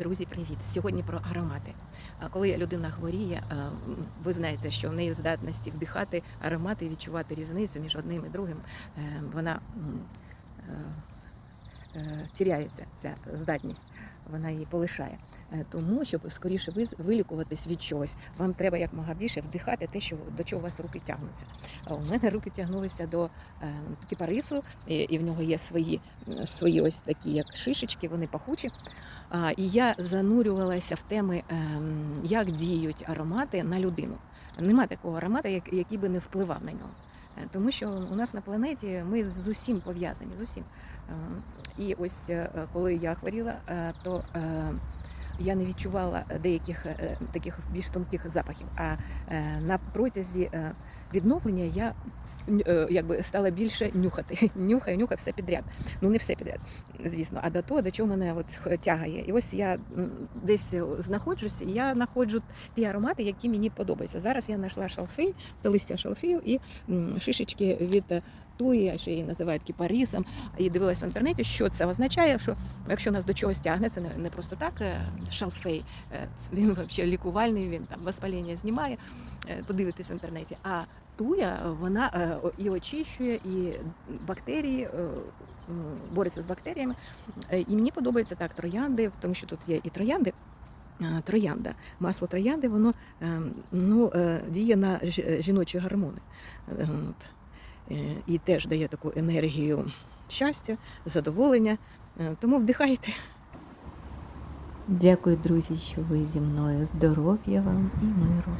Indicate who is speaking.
Speaker 1: Друзі, привіт! Сьогодні про аромати. Коли людина хворіє, ви знаєте, що в неї здатності вдихати аромати і відчувати різницю між одним і другим, е, вона е, тіряється ця здатність, вона її полишає. Е, Тому, щоб скоріше вилікуватись від чогось, вам треба якмога більше вдихати те, що до чого у вас руки тягнуться. У мене руки тягнулися до е, кипарису, і, і в нього є свої, свої ось такі, як шишечки, вони пахучі. І я занурювалася в теми, ем, як діють аромати на людину. Нема такого аромату, який би не впливав на нього. Е, Тому що у нас на планеті ми з усім пов'язані, з усім. Ем, І ось е, коли я хворіла, е, то е, я не відчувала деяких е, таких більш тонких запахів. А е, на протязі е, відновлення я е, якби стала більше нюхати. Нюхаю, нюхаю все підряд. Ну не все підряд, звісно, а до того, до чого мене от тягає. І ось я десь знаходжуся, і я знаходжу ті аромати, які мені подобаються. Зараз я знайшла шалфей, це листя шалфею і шишечки від е, туї, ще її називають кіпарісом. І дивилась в інтернеті, що це означає, що якщо нас до чогось тягне, це не, просто так е, шалфей, е, він взагалі лікувальний, він там воспаління знімає, е, подивитись в інтернеті. А туя вона е, і очищує, і бактерії. е, Бореться з бактеріями. Е, І мені подобається так троянди, тому що тут є і троянди. Е, Троянда, масло троянди, воно е, ну, е, діє на жіночі гормони. Е. Е, І теж дає таку енергію щастя, задоволення. Е, Тому вдихайте.
Speaker 2: Дякую, друзі, що ви зі мною. Здоров'я вам і миру.